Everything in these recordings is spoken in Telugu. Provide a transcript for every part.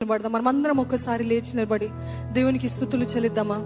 పడదాం మనం అందరం ఒక్కసారి లేచి నిలబడి దేవునికి స్థుతులు చెల్లిద్దామా?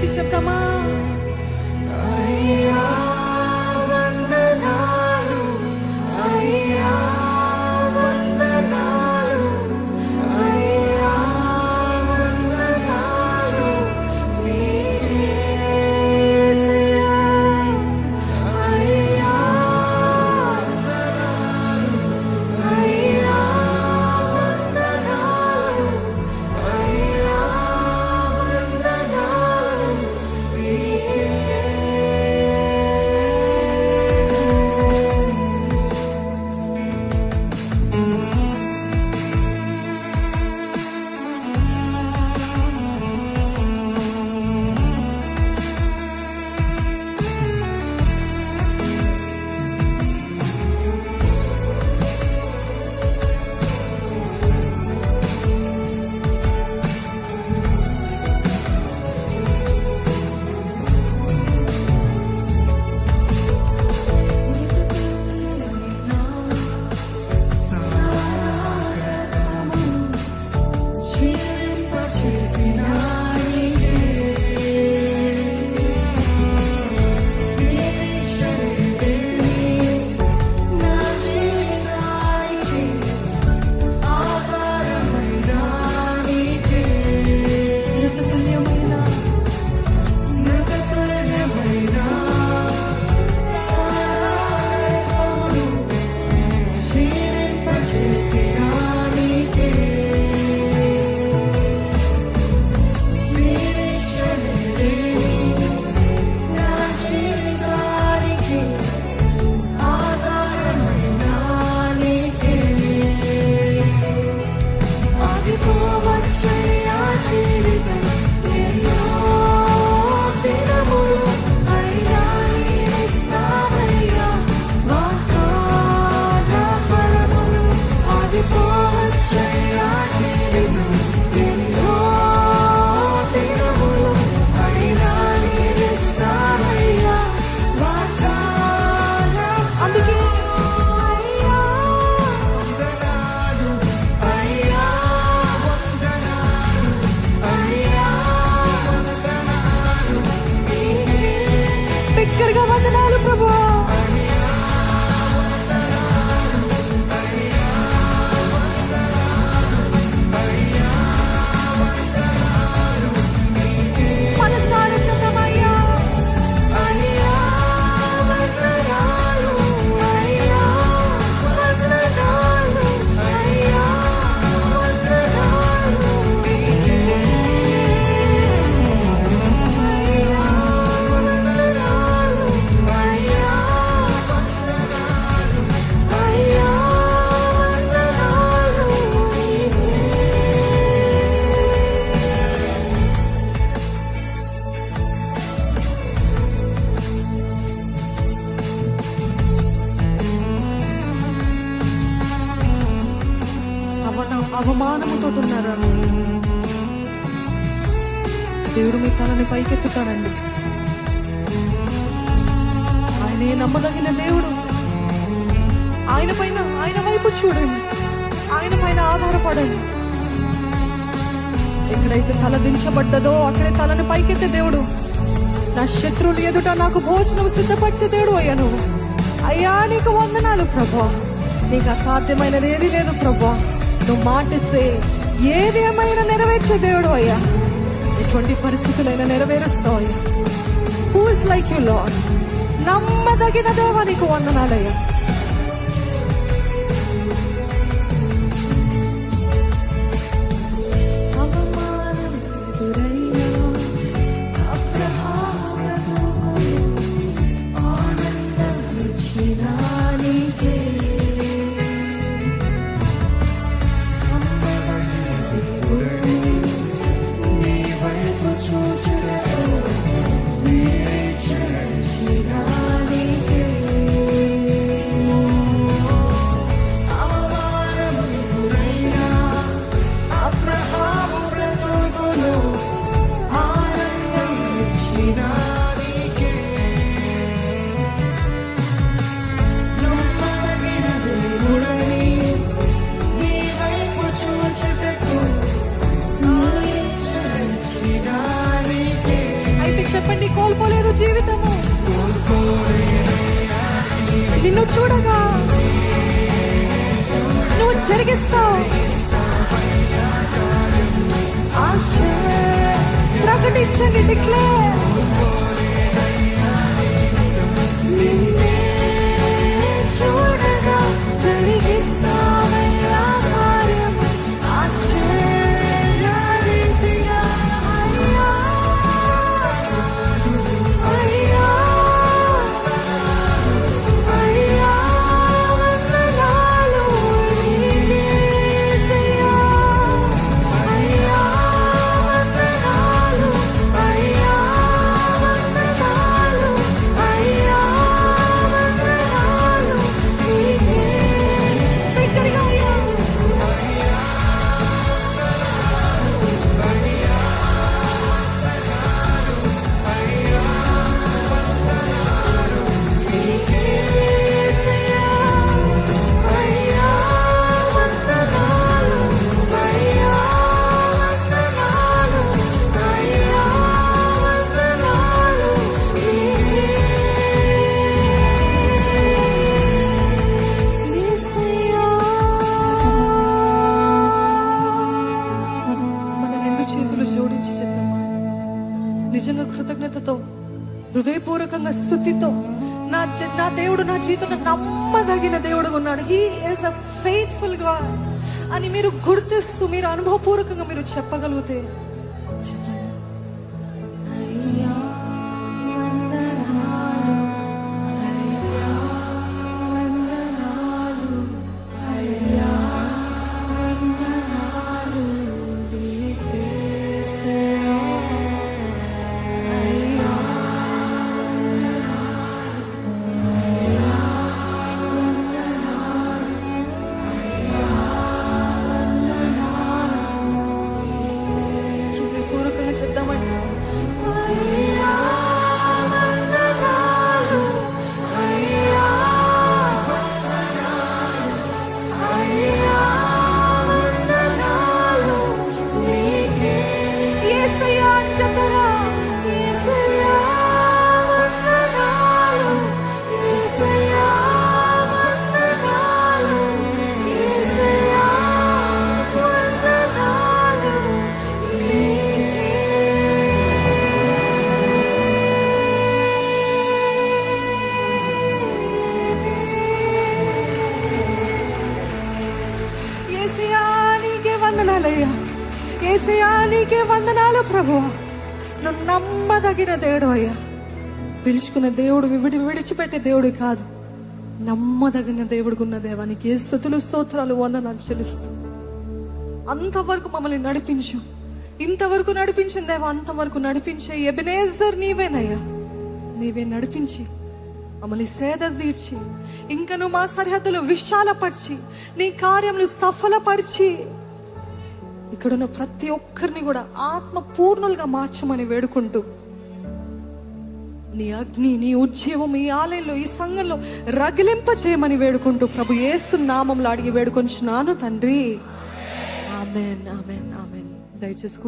ti cerca más. బిగ్గరగా వందనాలు ప్రభు మనసారా దేవుడు మీ తలని పైకెత్తుతాడండి. ఆయనే నమ్మదగిన దేవుడు. ఆయన పైన ఆయన వైపు చూడండి. ఆయన పైన ఆధారపడండి. ఎక్కడైతే తల దించబడ్డదో అక్కడే తలను పైకెత్తే దేవుడు. నా శత్రువులు ఎదుట నాకు భోజనం సిద్ధపరిచే దేవుడు అయ్యా నువ్వు అయ్యా నీకు వందనాలు ప్రభా. నీకు అసాధ్యమైనది ఏది లేదు ప్రభా. నువ్వు మాటిస్తే ఏది ఏమైనా నెరవేర్చే దేవుడు అయ్యా? ఎటువంటి పరిస్థితులైనా నెరవేరుస్తావు అయ్యా who is like you lord నమ్మదగిన దేవా నీకు వందనాలయ్యా. చూడగా నువ్వు జరిగిస్తావు. ప్రకటించండి డిక్లేర్. హృదయపూర్వకంగా స్థుతితో నా నా దేవుడు నా జీవితంలో నమ్మదగిన దేవుడు ఉన్నాడు. He is a faithful God అని మీరు గుర్తిస్తూ మీరు అనుభవపూర్వకంగా మీరు చెప్పగలిగితే చెప్పండి. వందనాలయ్యా ఏసయా నీకే వందనాలు ప్రభువా. నువ్వు నమ్మదగిన దేవుడు అయ్యా పిలుచుకున్న దేవుడు విడి విడిచిపెట్టే దేవుడు కాదు. నమ్మదగిన దేవుడుకున్న దేవానికి ఏ స్థుతులు స్తోత్రాలు వందనాలు చెల్లిస్తూ. అంతవరకు మమ్మల్ని నడిపించు. ఇంతవరకు నడిపించిన దేవా అంతవరకు నడిపించే ఎబినేజర్ నీవేనయ్యా. నీవే నడిపించి మమ్మల్ని సేద తీర్చి ఇంకను మా సరిహద్దులు విశాలపరిచి నీ కార్యములు సఫలపరిచి ఇక్కడున్న ప్రతి ఒక్కరిని కూడా ఆత్మ పూర్ణులుగా మార్చమని వేడుకుంటూ నీ అగ్ని నీ ఉద్యమం ఈ ఆలయంలో ఈ సంఘంలో రగిలింప చేయమని వేడుకుంటూ ప్రభు ఏసు నామంలో అడిగి వేడుకొంచున్నాను తండ్రి. Amen amen amen. దయచేసి